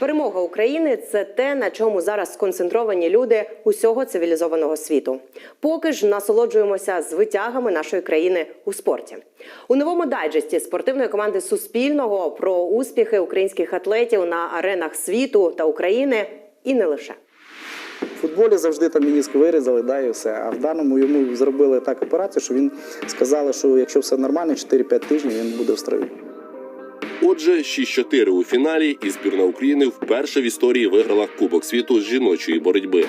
Перемога України це те, на чому зараз сконцентровані люди усього цивілізованого світу. Поки ж насолоджуємося звитягами нашої країни у спорті. У новому дайджесті спортивної команди Суспільного про успіхи українських атлетів на аренах світу та України і не лише. В футболі завжди там мініск вирізали, да, і все. А в даному йому зробили так операцію, що він сказали, що якщо все нормально, 4-5 тижнів він буде в строю. Отже, 6-4 у фіналі, і збірна України вперше в історії виграла Кубок світу з жіночої боротьби.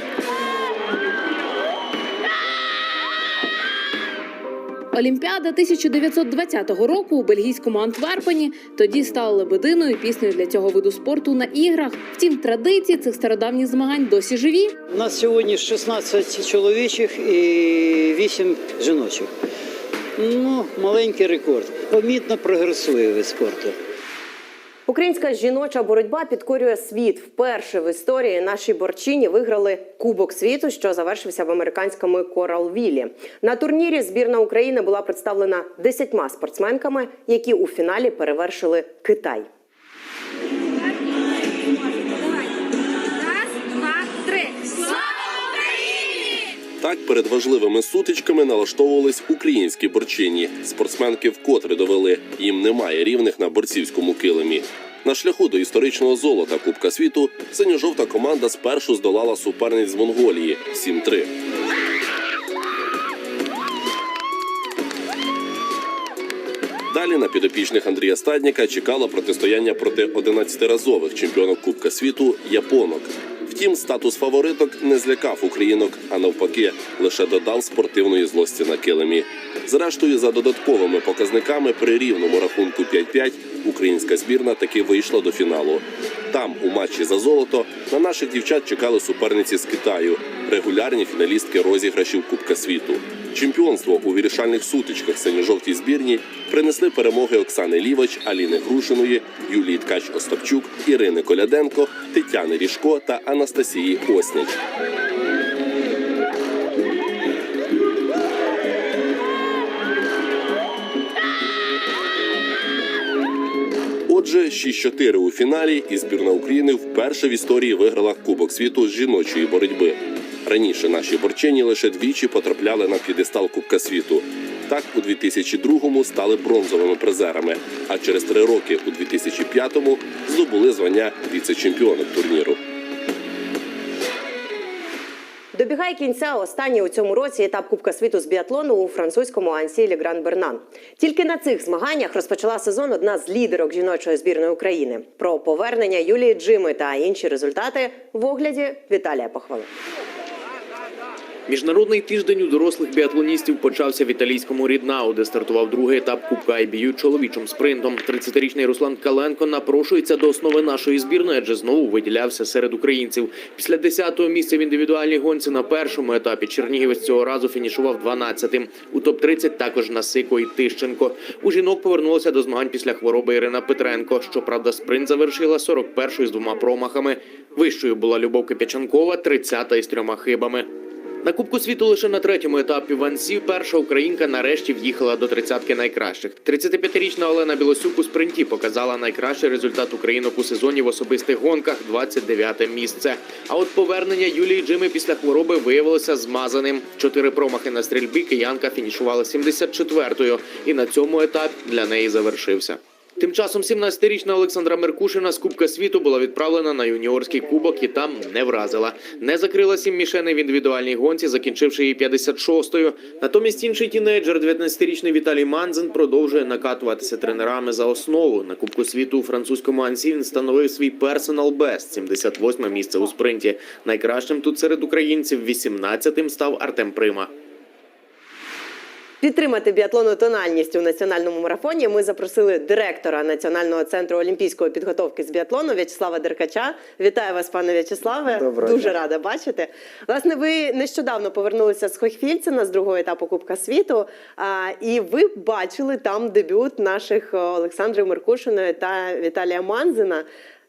Олімпіада 1920 року у бельгійському Антверпені тоді стала лебединою піснею для цього виду спорту на іграх. Втім, традиції цих стародавніх змагань досі живі. У нас сьогодні 16 чоловічих і 8 жіночих. Ну, маленький рекорд. Помітно прогресує вид спорту. Українська жіноча боротьба підкорює світ. Вперше в історії наші борчині виграли Кубок світу, що завершився в американському Коралвілі. На турнірі збірна України була представлена десятьма спортсменками, які у фіналі перевершили Китай. Так перед важливими сутичками налаштовувались українські борчині. Спортсменки вкотре довели, їм немає рівних на борцівському килимі. На шляху до історичного золота Кубка світу синьо-жовта команда спершу здолала суперниць з Монголії 7-3. Далі на підопічних Андрія Стадніка чекало протистояння проти 11-разових чемпіонок Кубка світу японок. Втім, статус фавориток не злякав українок, а навпаки, лише додав спортивної злості на килимі. Зрештою, за додатковими показниками при рівному рахунку 5-5 українська збірна таки вийшла до фіналу. Там, у матчі за золото, на наших дівчат чекали суперниці з Китаю, регулярні фіналістки розіграшів Кубка світу. Чемпіонство у вирішальних сутичках синьо-жовтій збірні принесли перемоги Оксани Лівач, Аліни Грушиної, Юлії Ткач Остапчук, Ірини Коляденко, Тетяни Ріжко та Анастасії Осняч. Отже, 6-4 у фіналі, і збірна України вперше в історії виграла Кубок світу з жіночої боротьби. Раніше наші борчині лише двічі потрапляли на п'єдестал Кубка світу. Так, у 2002-му стали бронзовими призерами, а через три роки, у 2005-му, здобули звання віце-чемпіонок турніру. Добігає кінця останній у цьому році етап Кубка світу з біатлону у французькому Ансілі Гран Бернан. Тільки на цих змаганнях розпочала сезон одна з лідерок жіночої збірної України. Про повернення Юлії Джими та інші результати в огляді Віталія Похвали. Міжнародний тиждень у дорослих біатлоністів почався в італійському Ріднау, де стартував другий етап Кубка IBU чоловічим спринтом. 30-річний Руслан Каленко напрошується до основи нашої збірної, адже знову виділявся серед українців. Після 10-го місця в індивідуальній гонці на першому етапі Чернігівець цього разу фінішував 12-тим. У топ-30 також Насико і Тищенко. У жінок повернулася до змагань після хвороби Ірина Петренко. Щоправда, спринт завершила 41-ю з двома промахами. Вищою була Любов Кипячанкова, 30-та із трьома хибами. На Кубку світу лише на третьому етапі в перша українка нарешті в'їхала до тридцятки найкращих. 35-річна Олена Білосюк у спринті показала найкращий результат українок у сезоні в особистих гонках 29-те місце. А от повернення Юлії Джими після хвороби виявилося змазаним. Чотири промахи на стрільбі киянка фінішувала 74-ю, і на цьому етап для неї завершився. Тим часом 17-річна Олександра Меркушина з Кубка світу була відправлена на юніорський кубок і там не вразила. Не закрила сім мішеней в індивідуальній гонці, закінчивши її 56-ю. Натомість інший тінейджер, 19-річний Віталій Манзен, продовжує накатуватися тренерами за основу. На Кубку світу у французькому Ансі він становив свій персонал бест, 78 місце у спринті. Найкращим тут серед українців 18-тим став Артем Прима. Підтримати біатлонну тональність у національному марафоні. Ми запросили директора Національного центру олімпійської підготовки з біатлону В'ячеслава Деркача. Вітаю вас, пане В'ячеславе. Дуже дня. рада бачити. Власне, ви нещодавно повернулися з Хохфільцена з другого етапу Кубка світу. А, і ви бачили там дебют наших е, Олександри Меркушиної та Віталія Манзина.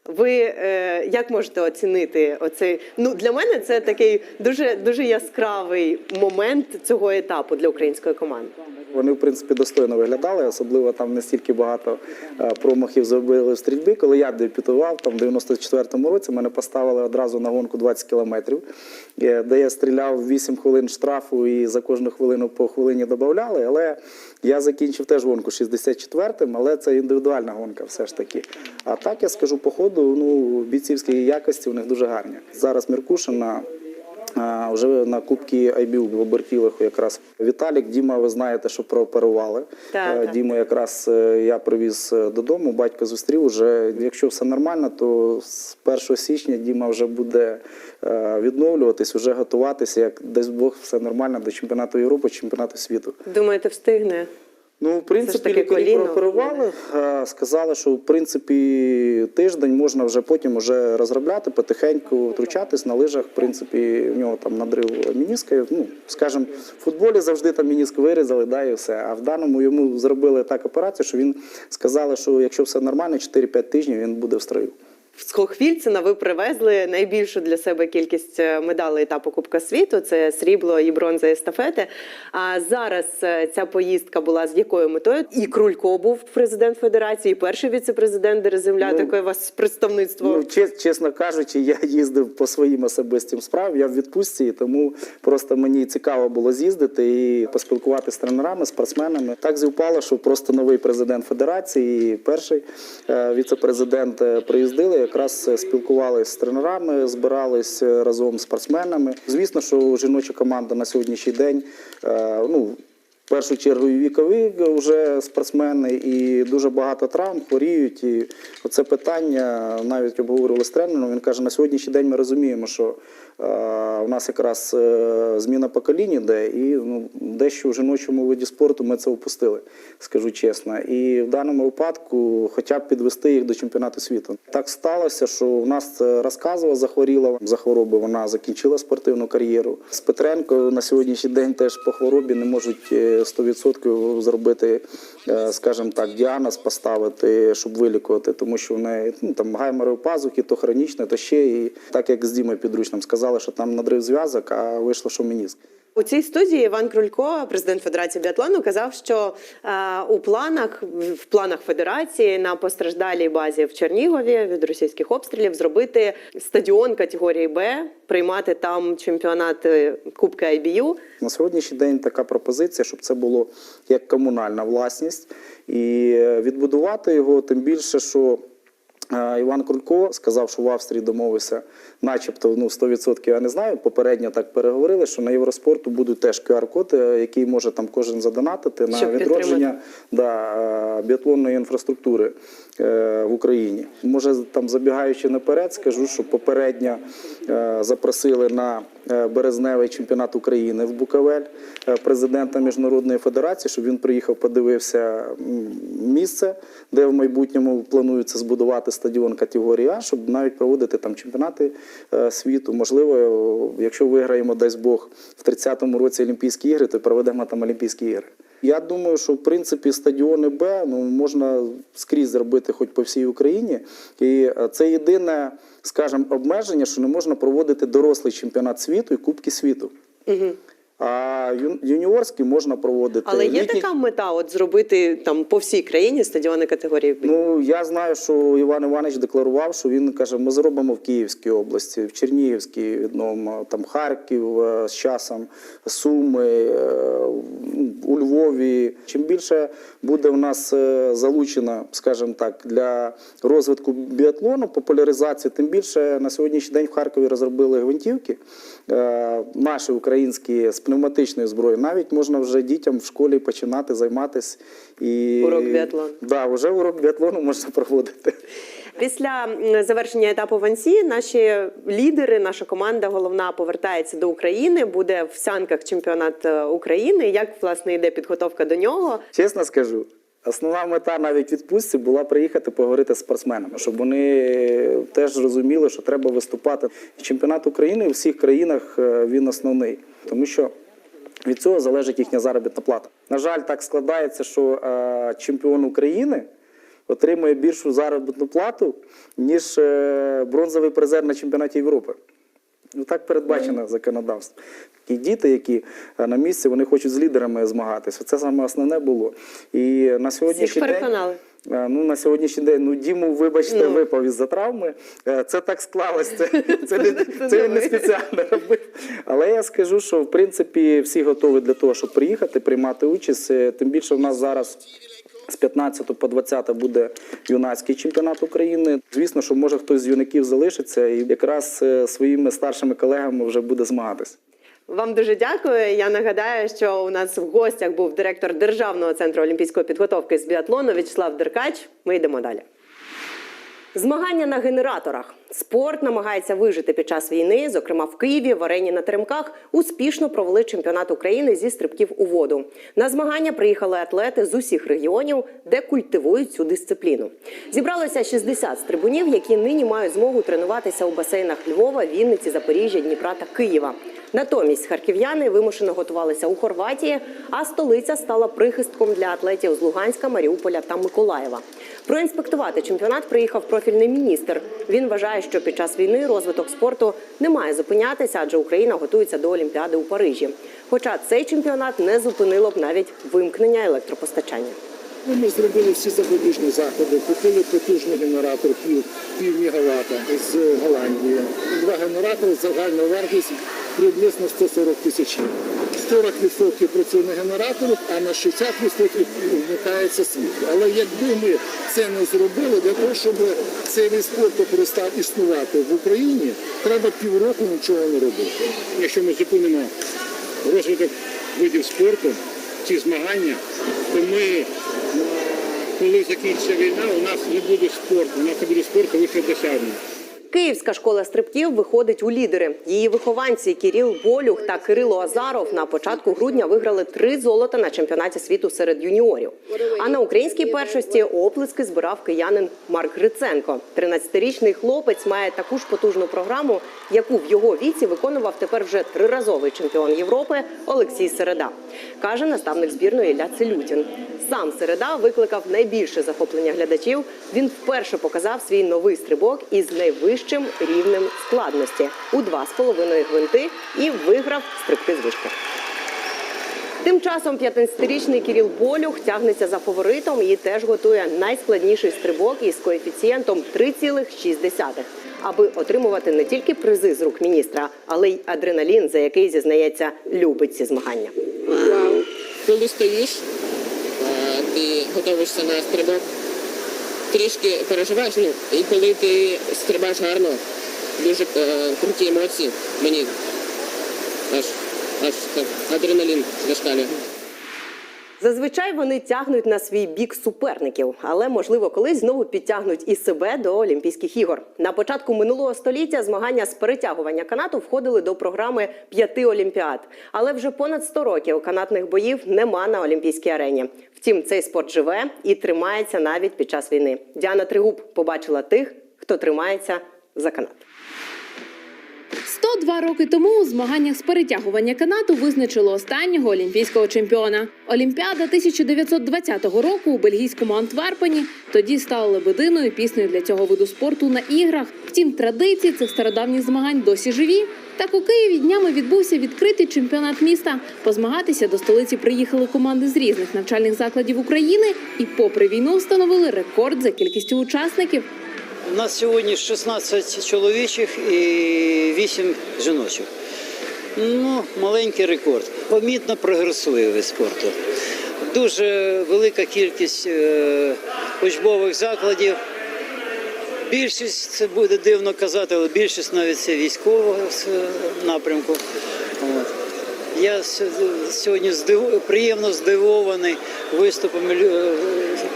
Ви е, як можете оцінити оцей? Ну для мене це такий дуже дуже яскравий момент цього етапу для української команди. Вони, в принципі, достойно виглядали, особливо там не стільки багато е, промахів зробили в стрільбі. Коли я дебютував, там в 94-му році мене поставили одразу на гонку 20 кілометрів, е, де я стріляв 8 хвилин штрафу і за кожну хвилину по хвилині додавали. Але я закінчив теж гонку 64-м, але це індивідуальна гонка все ж таки. А так я скажу по ходу, ну, бійцівські якості у них дуже гарні. Зараз Міркушина Вже на Кубці IBU в Обертілиху якраз Віталік, Діма, ви знаєте, що прооперували. Так, Е. Діму якраз е, я привіз е, додому, батько зустрів. Уже, якщо все нормально, то з 1 січня Діма вже буде відновлюватись, вже готуватися, як десь Бог все нормально до чемпіонату Європи, чемпіонату світу. Думаєте, встигне? Ну, в принципі, таки лікарі коліно. прооперували, е, сказали, що в принципі тиждень можна вже потім вже розробляти, потихеньку втручатись на лижах. В принципі, в нього там надрив мініска. Ну, скажімо, в футболі завжди там мініск вирізали, да, і все. А в даному йому зробили так операцію, що він сказали, що якщо все нормально, 4-5 тижнів він буде в строю. З Хохвільцина ви привезли найбільшу для себе кількість е, медалей етапу Кубка світу. Це срібло і бронза естафети. А зараз е, ця поїздка була з якою метою? І Крулько був президент федерації, і перший віце-президент Дереземля. Ну, Таке у вас представництво. Ну, чес- чесно кажучи, я їздив по своїм особистим справам. Я в відпустці, тому просто мені цікаво було з'їздити і поспілкуватися з тренерами, спортсменами. Так зівпало, що просто новий президент федерації, і перший е, віце-президент приїздили. Якраз е, спілкувалися з тренерами, збирались е, разом з спортсменами. Звісно, що жіноча команда на сьогоднішній день е, ну. В першу чергу і вікові вже спортсмени, і дуже багато травм хворіють. І оце питання навіть обговорювали з тренером. Він каже: на сьогоднішній день ми розуміємо, що е, у нас якраз е, зміна поколінь іде, і ну, дещо в жіночому виді спорту ми це впустили, скажу чесно. І в даному випадку, хоча б підвести їх до чемпіонату світу. Так сталося, що у нас е, розказова захворіла за хвороби. Вона закінчила спортивну кар'єру. З Петренко на сьогоднішній день теж по хворобі не можуть е, 100% зробити, е, скажімо так, діагноз поставити, щоб вилікувати, тому що в неї ну, там гайморові пазухи, то хронічне, то ще і так як з Дімою підручним сказали, що там надрив зв'язок, а вийшло, що мініск. У цій студії Іван Крулько, президент Федерації біатлону, казав, що е, у планах в планах федерації на постраждалій базі в Чернігові від російських обстрілів зробити стадіон категорії Б, приймати там чемпіонат е, Кубка IBU. На сьогоднішній день така пропозиція, щоб це було як комунальна власність, і е, відбудувати його, тим більше, що Іван Крулько сказав, що в Австрії домовився, начебто ну 100% я не знаю. Попередньо так переговорили, що на Євроспорту будуть теж QR-код, е, який може там кожен задонатити на Щоб відродження да, е, біатлонної інфраструктури е, в Україні. Може, там забігаючи наперед, скажу, що попередньо запросили на березневий чемпіонат України в Буковель е, президента міжнародної федерації, щоб він приїхав, подивився місце, де в майбутньому планується збудувати стадіон категорії А, щоб навіть проводити там чемпіонати е, світу. Можливо, якщо виграємо, дасть Бог, в 30-му році Олімпійські ігри, то проведемо там Олімпійські ігри. Я думаю, що в принципі стадіони Б ну можна скрізь зробити, хоч по всій Україні. І е, це єдине, скажімо, обмеження, що не можна проводити дорослий чемпіонат світу і Кубки світу. А ю- юніорський можна проводити. Але є Літній- така мета, от зробити там по всій країні стадіони категорії Ну я знаю, що Іван Іванович декларував, що він каже: ми зробимо в Київській області, в Чернігівській відновимо, там Харків е, з часом, Суми, е, у Львові. Чим більше буде в нас е, залучено, скажімо так, для розвитку біатлону, популяризації, тим більше на сьогоднішній день в Харкові розробили гвинтівки, наші українські з пневматичною зброї. Навіть можна вже дітям в школі починати займатися і Урок біатлону. Да, вже урок біатлону можна проводити. Після завершення етапу в Ансі наші лідери, наша команда головна повертається до України. Буде в сянках чемпіонат е, України. Як власне йде підготовка до нього? Чесно скажу, основна мета навіть відпустці була приїхати поговорити з спортсменами, щоб вони теж розуміли, що треба виступати. Чемпіонат України у всіх країнах е, він основний, тому що. Від цього залежить їхня заробітна плата. На жаль, так складається, що е, чемпіон України отримує більшу заробітну плату, ніж е, бронзовий призер на чемпіонаті Європи. Ну, так передбачено законодавством. Такі діти, які е, на місці, вони хочуть з лідерами змагатися. Це саме основне було. І на сьогоднішній день. переконали. Е, Ну, на сьогоднішній день, ну, Діму, вибачте, Ну. випав із-за травми. Е, Це так склалось, це, це, не, Це не спеціально робив. Але я скажу, що в принципі всі готові для того, щоб приїхати, приймати участь. Тим більше в нас зараз з 15 по 20 буде юнацький чемпіонат України. Звісно, що може хтось з юнаків залишиться і якраз своїми старшими колегами вже буде змагатися. Вам дуже дякую. Я нагадаю, що у нас в гостях був директор Державного центру олімпійської підготовки з біатлону В'ячеслав Деркач. Ми йдемо далі. Змагання на генераторах. Спорт намагається вижити під час війни. Зокрема, в Києві в арені на Теремках успішно провели чемпіонат України зі стрибків у воду. На змагання приїхали атлети з усіх регіонів, де культивують цю дисципліну. Зібралося 60 стрибунів, які нині мають змогу тренуватися у басейнах Львова, Вінниці, Запоріжжя, Дніпра та Києва. Натомість харків'яни вимушено готувалися у Хорватії, а столиця стала прихистком для атлетів з Луганська, Маріуполя та Миколаєва. Проінспектувати чемпіонат приїхав профільний міністр. Він вважає, що під час війни розвиток спорту не має зупинятися, адже Україна готується до Олімпіади у Парижі. Хоча цей чемпіонат не зупинило б навіть вимкнення електропостачання. Ми зробили всі запобіжні заходи, купили потужний генератор пів, пів мегаватта з Голландії. Два генератори, загальна вартість приблизно 140 тисяч. 40% працює на генераторах, а на 60% вмикається світло. Але якби ми це не зробили, для того, щоб цей вид спорту перестав існувати в Україні, треба півроку нічого не робити. Якщо ми зупинимо розвиток видів спорту, ці змагання, то ми, е, коли закінчиться війна, у нас не буде спорту, у нас не буде спорту лише досягнення. Київська школа стрибків виходить у лідери. Її вихованці Кіріл Болюх та Кирило Азаров на початку грудня виграли три золота на чемпіонаті світу серед юніорів. А на українській першості оплески збирав киянин Марк Гриценко. 13-річний хлопець має таку ж потужну програму, яку в його віці виконував тепер вже триразовий чемпіон Європи Олексій Середа. каже наставник збірної Ілля Целютін. Сам Середа викликав найбільше захоплення глядачів. Він вперше показав свій новий стрибок із найвищим рівнем складності у 2,5 гвинти і виграв стрибки з вишки. Тим часом 15-річний Кіріл Болюх тягнеться за фаворитом і теж готує найскладніший стрибок із коефіцієнтом 3,6, аби отримувати не тільки призи з рук міністра, але й адреналін, за який зізнається, любить ці змагання. Коли стоїш, е, ти готуєшся на стрибок, трішки переживаєш, ну, і коли ти стрибаєш гарно, дуже е, круті емоції, мені аж, аж так, адреналін зашкалює. Зазвичай вони тягнуть на свій бік суперників, але можливо колись знову підтягнуть і себе до Олімпійських ігор. На початку минулого століття змагання з перетягування канату входили до програми п'яти олімпіад. Але вже понад 100 років канатних боїв нема на олімпійській арені. Втім, цей спорт живе і тримається навіть під час війни. Діана Тригуб побачила тих, хто тримається за канат. 102 роки тому у змаганнях з перетягування канату визначило останнього олімпійського чемпіона. Олімпіада 1920 року у бельгійському Антверпені тоді стала лебединою піснею для цього виду спорту на іграх. Втім, традиції цих стародавніх змагань досі живі. Так у Києві днями відбувся відкритий чемпіонат міста. Позмагатися до столиці приїхали команди з різних навчальних закладів України і, попри війну, встановили рекорд за кількістю учасників. У нас сьогодні 16 чоловічих і 8 жіночих. Ну, маленький рекорд. Помітно прогресує вид спорту. Дуже велика кількість е, учбових закладів. Більшість це буде дивно казати, але більшість навіть це військового е, напрямку. От. Я сьогодні здив... приємно здивований виступами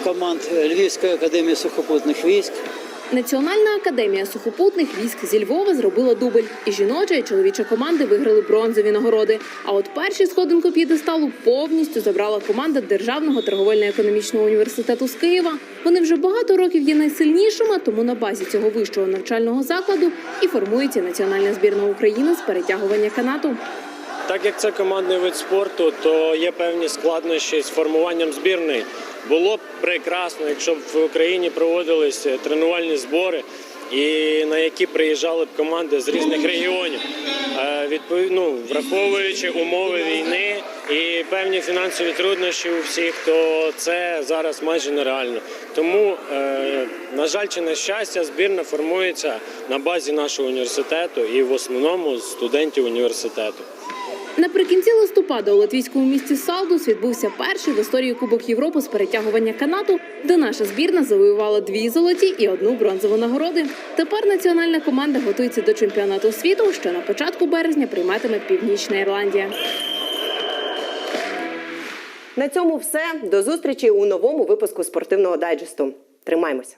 команд Львівської академії сухопутних військ. Національна академія сухопутних військ зі Львова зробила дубль. І жіноча, і чоловіча команди виграли бронзові нагороди. А от перші сходинку п'єдесталу повністю забрала команда Державного торговельно-економічного університету з Києва. Вони вже багато років є найсильнішими, тому на базі цього вищого навчального закладу і формується національна збірна України з перетягування канату. Так як це командний вид спорту, то є певні складнощі з формуванням збірної. Було б прекрасно, якщо б в Україні проводились тренувальні збори, і на які приїжджали б команди з різних регіонів, Е, ну, враховуючи умови війни і певні фінансові труднощі у всіх, то це зараз майже нереально. Тому, е, на жаль, чи на щастя, збірна формується на базі нашого університету і в основному студентів університету. Наприкінці листопада у латвійському місті Салдус відбувся перший в історії Кубок Європи з перетягування канату, де наша збірна завоювала дві золоті і одну бронзову нагороди. Тепер національна команда готується до чемпіонату світу, що на початку березня прийматиме Північна Ірландія. На цьому все. До зустрічі у новому випуску спортивного дайджесту. Тримаймося.